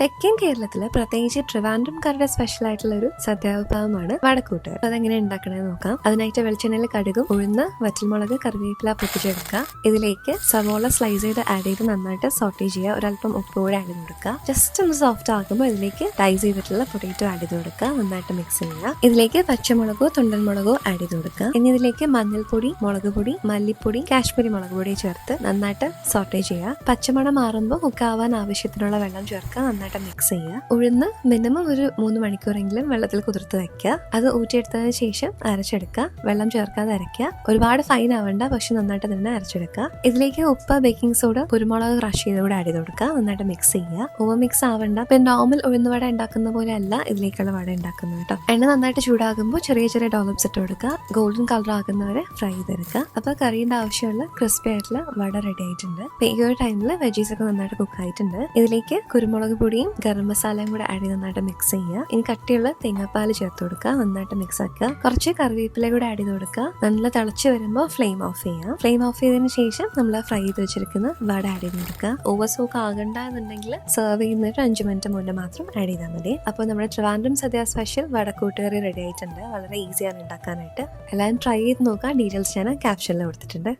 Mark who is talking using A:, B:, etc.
A: തെക്കൻ കേരളത്തിൽ പ്രത്യേകിച്ച് ട്രിവാൻഡ്രംകാരുടെ സ്പെഷ്യൽ ആയിട്ടുള്ള ഒരു സദ്യാവിഭവമാണ് വടക്കൂട്ട്. അതെങ്ങനെ ഉണ്ടാക്കണമെന്ന് നോക്കാം. അതിനായിട്ട് വെളിച്ചെണ്ണയിൽ കടുകും ഉഴുന്ന് വറ്റൽമുളക് കറിവേപ്പില പൊട്ടിച്ചെടുക്കുക. ഇതിലേക്ക് സവോള സ്ലൈസ് ചെയ്ത് ആഡ് ചെയ്ത് നന്നായിട്ട് സോട്ടേ ചെയ്യുക. ഒരല്പം ഉപ്പ് കൂടെ ആഡ് ചെയ്ത് കൊടുക്കുക ജസ്റ്റ് ഒന്ന് സോഫ്റ്റ് ആകുമ്പോൾ ഇതിലേക്ക് ഡൈസ് ചെയ്തിട്ടുള്ള പൊട്ടേറ്റോ ആഡ് ചെയ്ത് കൊടുക്കുക. നന്നായിട്ട് മിക്സ് ചെയ്യുക. ഇതിലേക്ക് പച്ചമുളകോ തുണ്ടൻമുളകോ ആഡ് ചെയ്ത് കൊടുക്കുക. ഇനി ഇതിലേക്ക് മഞ്ഞൾപ്പൊടി മുളക് പൊടി മല്ലിപ്പൊടി കാശ്മീരി മുളക് പൊടി ചേർത്ത് നന്നായിട്ട് സോട്ടേ ചെയ്യുക. പച്ചമണം മാറുമ്പോൾ കുക്കാവാൻ ആവശ്യത്തിനുള്ള വെള്ളം ചേർക്കുക. നന്നായിട്ട് മിക്സ് ചെയ്യുക. ഉഴുന്ന് മിനിമം ഒരു മൂന്ന് മണിക്കൂറെങ്കിലും വെള്ളത്തിൽ കുതിർത്ത് വെക്കുക. അത് ഊറ്റിയെടുത്തതിന് ശേഷം അരച്ചെടുക്കുക. വെള്ളം ചേർക്കാതെ അരയ്ക്കുക. ഒരുപാട് ഫൈൻ ആവണ്ട പക്ഷെ നന്നായിട്ട് തന്നെ അരച്ചെടുക്കുക. ഇതിലേക്ക് ഉപ്പ് ബേക്കിംഗ് സോഡ കുരുമുളക് ക്രഷ് ചെയ്ത് കൂടെ ആഡ് ചെയ്ത് കൊടുക്കുക നന്നായിട്ട് മിക്സ് ചെയ്യുക. ഓവർ മിക്സ് ആവണ്ട. പിന്നെ നോർമൽ ഉഴുന്ന് വട ഉണ്ടാക്കുന്ന പോലെ അല്ല ഇതിലേക്കുള്ള വട ഉണ്ടാക്കുന്നത് കേട്ടോ. എണ്ണ നന്നായിട്ട് ചൂടാകുമ്പോൾ ചെറിയ ചെറിയ ഡോളപ്സ് ഇട്ട് കൊടുക്കുക. ഗോൾഡൻ കളർ ആകുന്നവരെ ഫ്രൈ ചെയ്തെടുക്കുക. അപ്പൊ കറിയുടെ ആവശ്യമുള്ള ക്രിസ്പി ആയിട്ടുള്ള വട റെഡി ആയിട്ടുണ്ട്. ഈ ഒരു ടൈമിൽ വെജീസ് ഒക്കെ നന്നായിട്ട് കുക്ക് ആയിട്ടുണ്ട്. ഇതിലേക്ക് കുരുമുളക് പൊടിയും ഗരം മസാലയും കൂടെ ആഡ് ചെയ്ത് നന്നായിട്ട് മിക്സ് ചെയ്യുക. ഇനി കട്ടിയുള്ള തേങ്ങാപ്പാൽ ചേർത്ത് കൊടുക്കുക. നന്നായിട്ട് മിക്സ് ആക്കുക. കുറച്ച് കറിവേപ്പില കൂടെ ആഡ് ചെയ്ത് കൊടുക്കുക. നല്ല തിളച്ച് വരുമ്പോൾ ഫ്ലെയിം ഓഫ് ചെയ്യുക. ഫ്ലെയിം ഓഫ് ചെയ്തതിന് ശേഷം നമ്മൾ ഫ്രൈ ചെയ്ത് വെച്ചിരിക്കുന്ന വട ആഡ് ചെയ്ത് കൊടുക്കുക. ഓവർ സോക്ക് ആകണ്ട എന്നുണ്ടെങ്കിൽ സെർവ് ചെയ്യുന്നൊരു അഞ്ച് മിനിറ്റ് മുന്നേ മാത്രം ആഡ് ചെയ്താൽ മതി. അപ്പോൾ നമ്മുടെ ട്രിവാൻഡ്രം സദ്യ സ്പെഷ്യൽ വടക്കൂട്ടുകറി റെഡി ആയിട്ടുണ്ട്. വളരെ ഈസിയാണ് ഉണ്ടാക്കാനായിട്ട്. എല്ലാവരും ട്രൈ ചെയ്ത് നോക്കുക. ഡീറ്റെയിൽസ് ഞാൻ ക്യാപ്ഷനിൽ കൊടുത്തിട്ടുണ്ട്.